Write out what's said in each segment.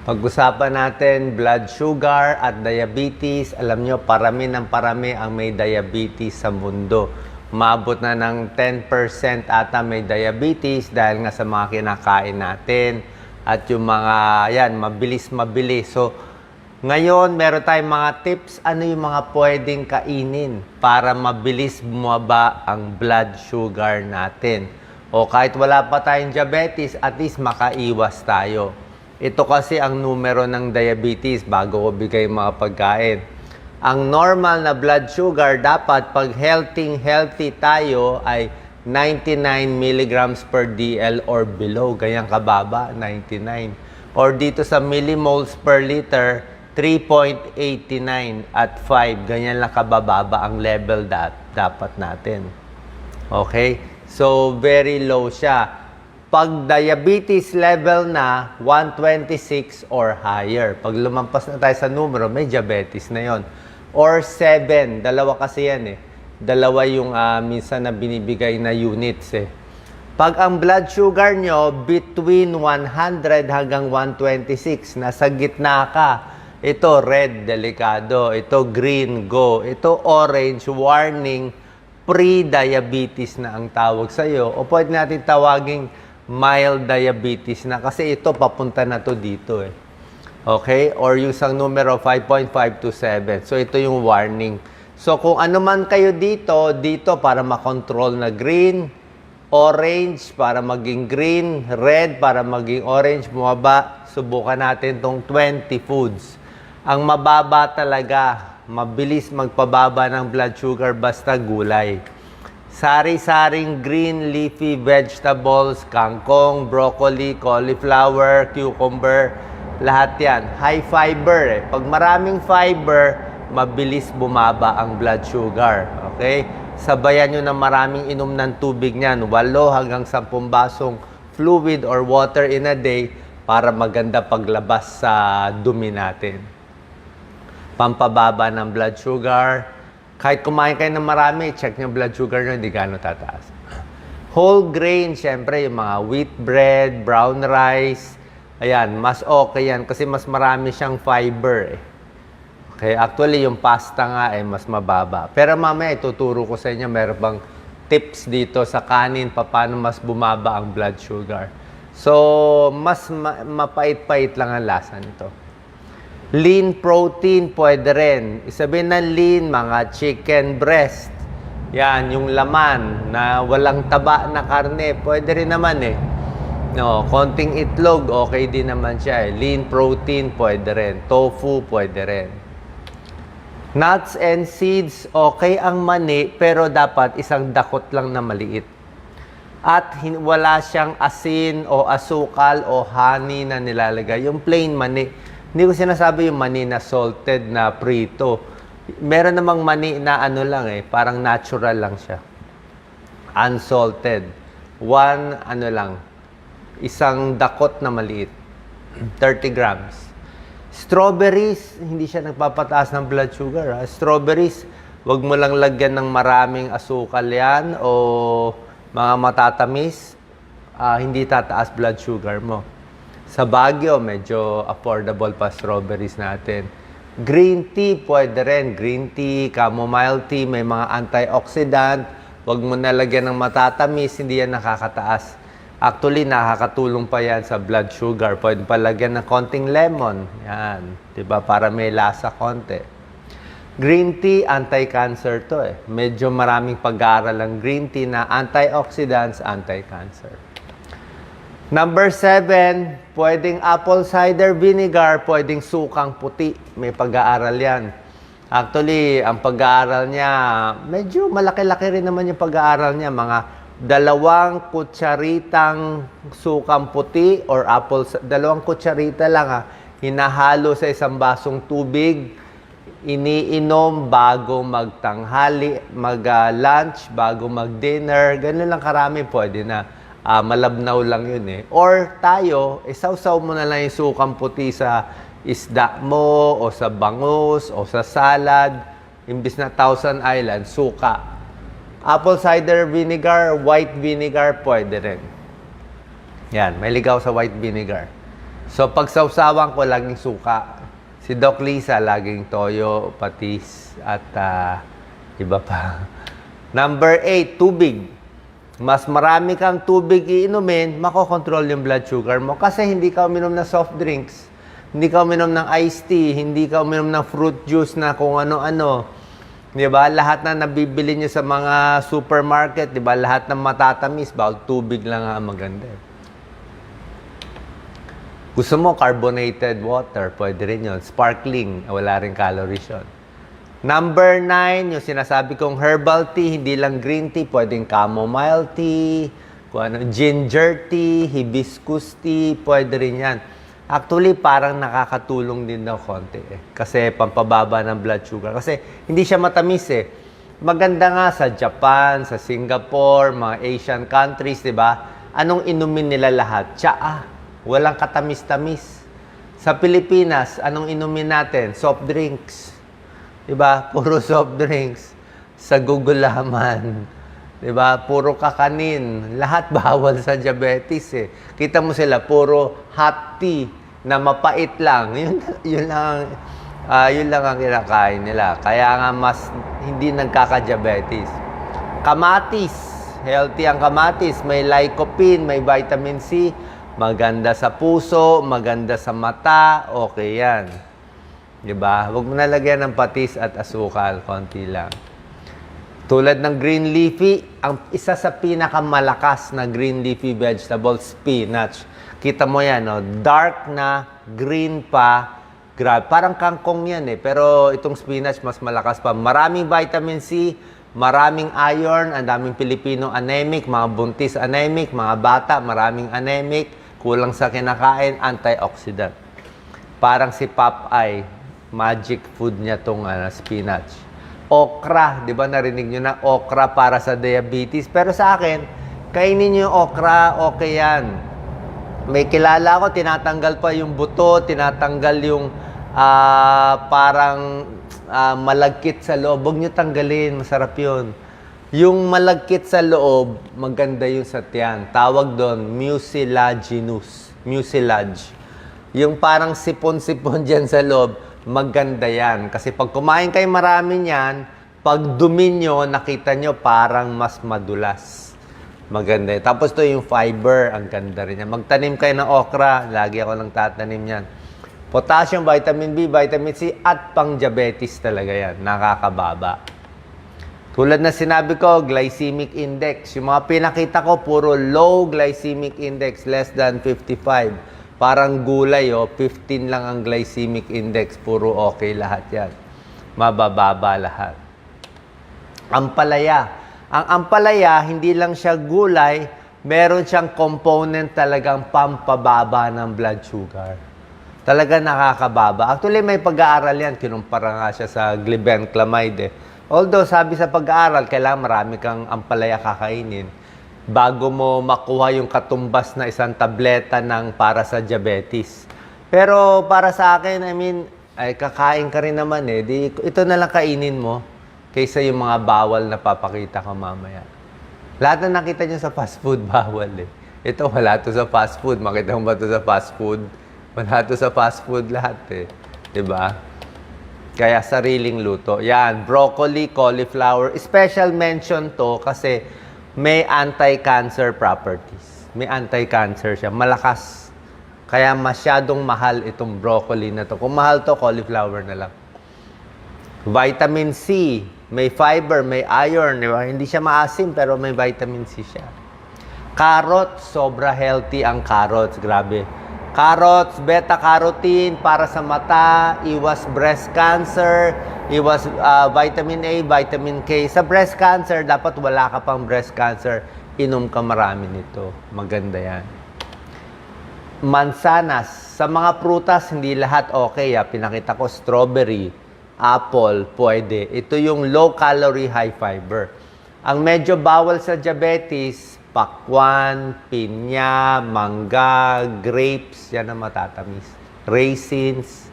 Pag-usapan natin blood sugar at diabetes. Alam nyo, parami ng parami ang may diabetes sa mundo. Maabot na ng 10% ata may diabetes dahil nga sa mga kinakain natin. At yung mga, yan, mabilis-mabilis. So, ngayon, meron tayong mga tips. Ano yung mga pwedeng kainin para mabilis bumaba ang blood sugar natin? O kahit wala pa tayong diabetes, at least makaiwas tayo. Ito kasi ang numero ng diabetes bago ko bigay mga pagkain. Ang normal na blood sugar dapat pag healthy healthy tayo ay 99 milligrams per DL or below. Ganyan kababa, 99. Or dito sa millimoles per liter, 3.89 at 5. Ganyan lang kabababa ang level dat dapat natin. Okay? So, very low siya. Pag diabetes level na, 126 or higher. Pag lumampas na tayo sa numero, may diabetes na yon. Or 7. Dalawa kasi yan eh. Dalawa yung ah, minsan na binibigay na units eh. Pag ang blood sugar nyo between 100 hanggang 126, nasa gitna ka. Ito red, delikado. Ito green, go. Ito orange, warning, pre-diabetes na ang tawag sa iyo. O pwede natin tawaging mild diabetes na kasi ito papunta na to dito eh. Okay? Or yung isang numero 5.5 to 7. So ito yung warning. So kung ano man kayo dito, dito para makontrol na green, orange para maging green, red para maging orange, bumaba. Subukan natin tong 20 foods. Ang mababa talaga, mabilis magpababa ng blood sugar basta gulay. Sari-saring green leafy vegetables, kangkong, broccoli, cauliflower, cucumber, lahat yan. High fiber eh. Pag maraming fiber, mabilis bumaba ang blood sugar. Okay? Sabayan nyo na maraming inom ng tubig niyan. 8 hanggang 10 basong fluid or water in a day para maganda paglabas sa dumi natin pampababa ng blood sugar. Kahit kumain kayo ng marami, check nyo blood sugar nyo, hindi gano'n tataas. Whole grain, syempre, yung mga wheat bread, brown rice, ayan, mas okay yan kasi mas marami siyang fiber eh. Okay, actually, yung pasta nga ay mas mababa. Pero mamaya, ituturo ko sa inyo, meron bang tips dito sa kanin, paano mas bumaba ang blood sugar. So, mas ma- mapait-pait lang ang lasa nito. Lean protein, pwede rin. Isabihin ng lean, mga chicken breast. Yan, yung laman na walang taba na karne, pwede rin naman eh. No, konting itlog, okay din naman siya eh. Lean protein, pwede rin. Tofu, pwede rin. Nuts and seeds, okay ang mani, pero dapat isang dakot lang na maliit. At wala siyang asin o asukal o honey na nilalagay. Yung plain mani. Hindi ko sinasabi yung mani na salted na prito. Meron namang mani na ano lang eh, parang natural lang siya. Unsalted. One, ano lang, isang dakot na maliit. 30 grams. Strawberries, hindi siya nagpapataas ng blood sugar. Ha? Strawberries, wag mo lang lagyan ng maraming asukal yan o mga matatamis. ah, hindi tataas blood sugar mo. Sa Baguio, medyo affordable pa strawberries natin. Green tea, pwede rin. Green tea, chamomile tea, may mga antioxidant. Huwag mo nalagyan ng matatamis, hindi yan nakakataas. Actually, nakakatulong pa yan sa blood sugar. Pwede pa lagyan ng konting lemon. Yan. 'Di ba Para may lasa konti. Green tea, anti-cancer to eh. Medyo maraming pag-aaral ang green tea na antioxidants, anti-cancer. Number seven, pwedeng apple cider vinegar, pwedeng sukang puti. May pag-aaral yan. Actually, ang pag-aaral niya, medyo malaki-laki rin naman yung pag-aaral niya. Mga dalawang kutsaritang sukang puti or apple, dalawang kutsarita lang ha, hinahalo sa isang basong tubig, iniinom bago magtanghali, mag-lunch, bago mag-dinner, ganun lang karami pwede na. Ah, malabnaw lang yun eh. Or tayo, isawsaw mo na lang yung sukang puti sa isda mo, o sa bangus, o sa salad. Imbis na Thousand Island, suka. Apple cider vinegar, white vinegar, pwede rin. Yan, may ligaw sa white vinegar. So, pag sausawan ko, laging suka. Si Doc Lisa, laging toyo, patis, at ah, iba pa. Number 8, tubig. Mas marami kang tubig iinumin, makokontrol yung blood sugar mo. Kasi hindi ka uminom ng soft drinks. Hindi ka uminom ng iced tea. Hindi ka uminom ng fruit juice na kung ano-ano. Di ba? Lahat na nabibili nyo sa mga supermarket, di ba? Lahat ng matatamis, bawal tubig lang ang maganda. Gusto mo carbonated water, pwede rin yun. Sparkling, wala rin calories yun. Number 9, yung sinasabi kong herbal tea, hindi lang green tea, pwedeng chamomile tea, kung ano, ginger tea, hibiscus tea, pwede rin yan. Actually, parang nakakatulong din daw konti eh. Kasi pampababa ng blood sugar. Kasi hindi siya matamis eh. Maganda nga sa Japan, sa Singapore, mga Asian countries, di ba? Anong inumin nila lahat? Tsaa. Walang katamis-tamis. Sa Pilipinas, anong inumin natin? Soft drinks. Di ba? Puro soft drinks. Sa gugulaman. Di ba? Puro kakanin. Lahat bawal sa diabetes eh. Kita mo sila, puro hot tea na mapait lang. Yun, yun lang, ah, yun lang ang kinakain nila. Kaya nga mas hindi nagkaka-diabetes. Kamatis. Healthy ang kamatis. May lycopene, may vitamin C. Maganda sa puso, maganda sa mata. Okay yan. Di ba? Huwag mo nalagyan ng patis at asukal. Konti lang. Tulad ng green leafy, ang isa sa pinakamalakas na green leafy vegetable, spinach. Kita mo yan, no? dark na, green pa, grabe. Parang kangkong yan eh, pero itong spinach mas malakas pa. Maraming vitamin C, maraming iron, ang daming Pilipino anemic, mga buntis anemic, mga bata, maraming anemic, kulang sa kinakain, antioxidant. Parang si Popeye, magic food niya tong ano, spinach okra, 'di ba narinig niyo na okra para sa diabetes. Pero sa akin, kainin niyo yung okra, okay 'yan. May kilala ko tinatanggal pa yung buto, tinatanggal yung ah, parang ah, malagkit sa loob. Huwag niyo tanggalin, masarap 'yun. Yung malagkit sa loob, maganda yung sa tiyan. Tawag doon, mucilaginous. Mucilage. Yung parang sipon-sipon dyan sa loob, maganda yan. Kasi pag kumain kayo marami niyan, pag dumi nyo, nakita nyo parang mas madulas. Maganda yan. Tapos to yung fiber, ang ganda rin yan. Magtanim kayo ng okra, lagi ako nang tatanim yan. Potassium, vitamin B, vitamin C, at pang-diabetes talaga yan. Nakakababa. Tulad na sinabi ko, glycemic index. Yung mga pinakita ko, puro low glycemic index, less than 55. Parang gulay, oh, 15 lang ang glycemic index. Puro okay lahat yan. Mabababa lahat. Ampalaya. Ang ampalaya, hindi lang siya gulay, meron siyang component talagang pampababa ng blood sugar. Talaga nakakababa. Actually, may pag-aaral yan. Kinumpara nga siya sa glibenclamide. Eh. Although, sabi sa pag-aaral, kailangan marami kang ampalaya kakainin bago mo makuha yung katumbas na isang tableta ng para sa diabetes. Pero para sa akin, I mean, ay kakain ka rin naman eh. Di, ito na lang kainin mo kaysa yung mga bawal na papakita ka mamaya. Lahat na nakita niyo sa fast food, bawal eh. Ito, wala to sa fast food. Makita mo ba to sa fast food? Wala to sa fast food lahat eh. ba? Kaya sariling luto. Yan, broccoli, cauliflower. Special mention to kasi may anti-cancer properties. May anti-cancer siya. Malakas. Kaya masyadong mahal itong broccoli na to. Kung mahal to, cauliflower na lang. Vitamin C, may fiber, may iron, di ba? Hindi siya maasim pero may vitamin C siya. Carrots, sobra healthy ang carrots, grabe. Carrots, beta-carotene para sa mata, iwas breast cancer, iwas ah, vitamin A, vitamin K. Sa breast cancer, dapat wala ka pang breast cancer, inom ka marami nito. Maganda yan. Mansanas. Sa mga prutas, hindi lahat okay. Ah. Pinakita ko strawberry, apple, pwede. Ito yung low calorie, high fiber. Ang medyo bawal sa diabetes, pakwan, pinya, mangga, grapes, yan ang matatamis. Raisins,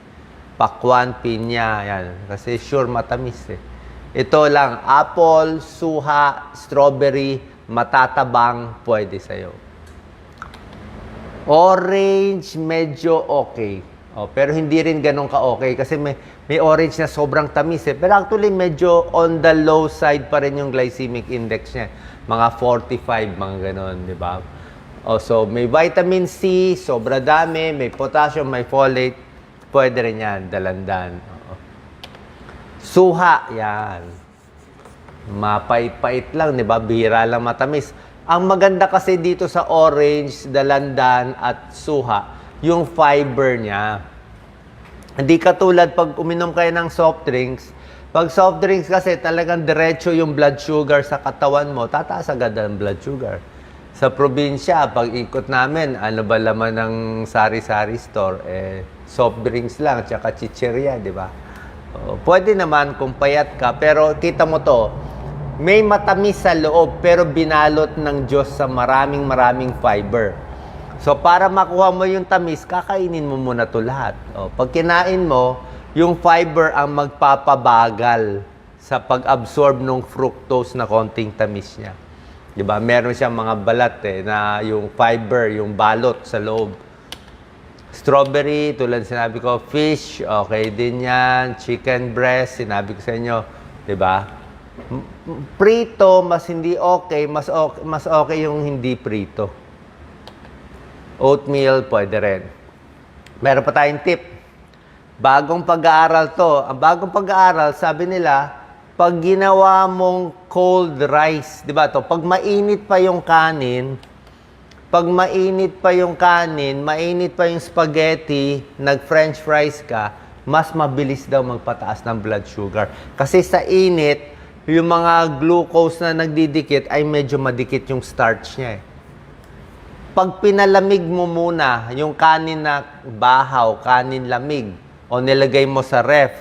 pakwan, pinya, yan. Kasi sure matamis eh. Ito lang, apple, suha, strawberry, matatabang, pwede sa'yo. Orange, medyo okay. Oh, pero hindi rin ganun ka-okay kasi may, may orange na sobrang tamis eh. Pero actually, medyo on the low side pa rin yung glycemic index niya. Mga 45, mga ganun, di ba? Oh, so, may vitamin C, sobra dami, may potassium, may folate. Pwede rin yan, dalandan. Oo. Suha, yan. Mapait-pait lang, di ba? Bihira lang matamis. Ang maganda kasi dito sa orange, dalandan at suha, yung fiber niya. Hindi katulad pag uminom kayo ng soft drinks. Pag soft drinks kasi talagang diretso yung blood sugar sa katawan mo, tataas agad ang blood sugar. Sa probinsya, pag ikot namin, ano ba laman ng sari-sari store? Eh, soft drinks lang, tsaka chicheria, di ba? Oo, pwede naman kung payat ka, pero kita mo to, may matamis sa loob, pero binalot ng Diyos sa maraming maraming fiber. So, para makuha mo yung tamis, kakainin mo muna to lahat. O, pag kinain mo, yung fiber ang magpapabagal sa pag-absorb ng fructose na konting tamis niya. 'Di ba? Meron siyang mga balat eh, na yung fiber, yung balot sa loob. Strawberry, tulad sinabi ko, fish, okay din yan. Chicken breast, sinabi ko sa inyo, 'di ba? Prito, mas hindi okay, mas okay, mas okay yung hindi prito. Oatmeal, pwede rin. Meron pa tayong tip. Bagong pag-aaral to. Ang bagong pag-aaral, sabi nila, pag ginawa mong cold rice, di ba to? Pag mainit pa yung kanin, pag mainit pa yung kanin, mainit pa yung spaghetti, nag-french fries ka, mas mabilis daw magpataas ng blood sugar. Kasi sa init, yung mga glucose na nagdidikit ay medyo madikit yung starch niya eh pag pinalamig mo muna yung kanin na bahaw, kanin lamig, o nilagay mo sa ref,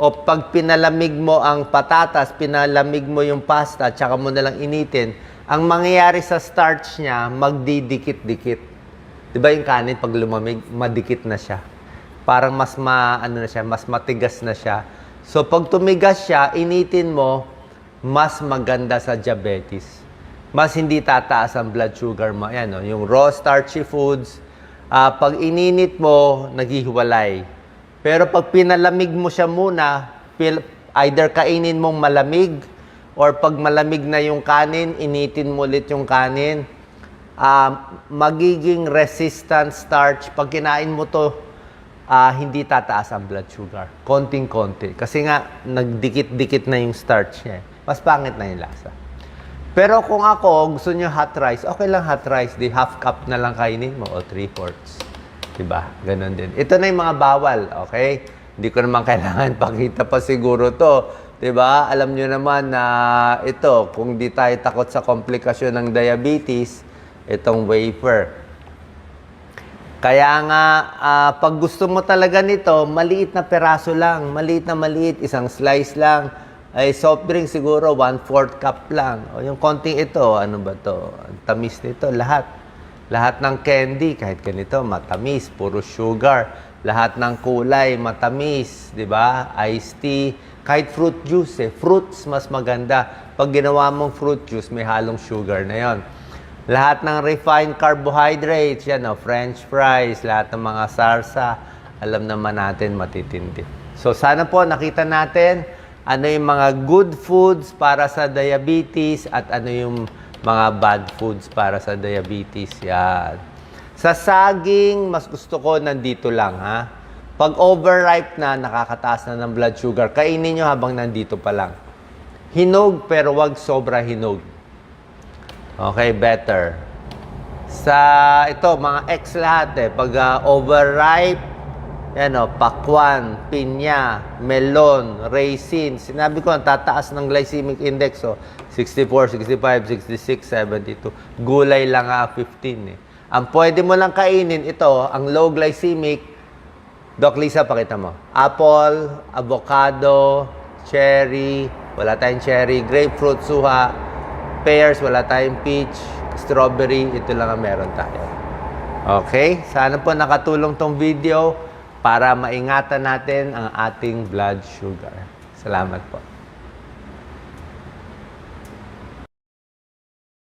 o pag pinalamig mo ang patatas, pinalamig mo yung pasta, tsaka mo nalang initin, ang mangyayari sa starch niya, magdidikit-dikit. Di ba yung kanin, pag lumamig, madikit na siya. Parang mas ma, ano na siya, mas matigas na siya. So, pag tumigas siya, initin mo, mas maganda sa diabetes mas hindi tataas ang blood sugar mo. Ayan, no? yung raw starchy foods, ah, pag ininit mo, naghihiwalay. Pero pag pinalamig mo siya muna, either kainin mong malamig, or pag malamig na yung kanin, initin mo ulit yung kanin, ah, magiging resistant starch. Pag kinain mo to, ah, hindi tataas ang blood sugar. Konting-konti. Kasi nga, nagdikit-dikit na yung starch niya. eh. Mas pangit na yung lasa. Pero kung ako, gusto nyo hot rice, okay lang hot rice. Di half cup na lang kainin mo o three fourths. Diba? Ganon din. Ito na yung mga bawal, okay? Hindi ko naman kailangan pakita pa siguro to. Diba? Alam nyo naman na ito, kung di tayo takot sa komplikasyon ng diabetes, itong wafer. Kaya nga, ah, pag gusto mo talaga nito, maliit na peraso lang, maliit na maliit, isang slice lang. Ay soft drink siguro, one-fourth cup lang. O yung konting ito, ano ba to? Ang tamis nito, lahat. Lahat ng candy, kahit ganito, matamis, puro sugar. Lahat ng kulay, matamis, di ba? Iced tea, kahit fruit juice eh. Fruits, mas maganda. Pag ginawa mong fruit juice, may halong sugar na yon. Lahat ng refined carbohydrates, yan o, french fries, lahat ng mga sarsa, alam naman natin matitindi. So sana po nakita natin ano yung mga good foods para sa diabetes at ano yung mga bad foods para sa diabetes. Yan. Sa saging, mas gusto ko nandito lang ha. Pag overripe na, nakakataas na ng blood sugar, kainin nyo habang nandito pa lang. Hinog pero wag sobra hinog. Okay, better. Sa ito, mga X lahat eh. Pag ah, overripe, yan o, pakwan, pinya, melon, raisin. Sinabi ko, ang tataas ng glycemic index. So, 64, 65, 66, 72. Gulay lang nga, 15 eh. Ang pwede mo lang kainin, ito, ang low glycemic, Doc Lisa, pakita mo. Apple, avocado, cherry, wala tayong cherry, grapefruit, suha, pears, wala tayong peach, strawberry, ito lang ang meron tayo. Okay? Sana po nakatulong tong video para maingatan natin ang ating blood sugar. Salamat po.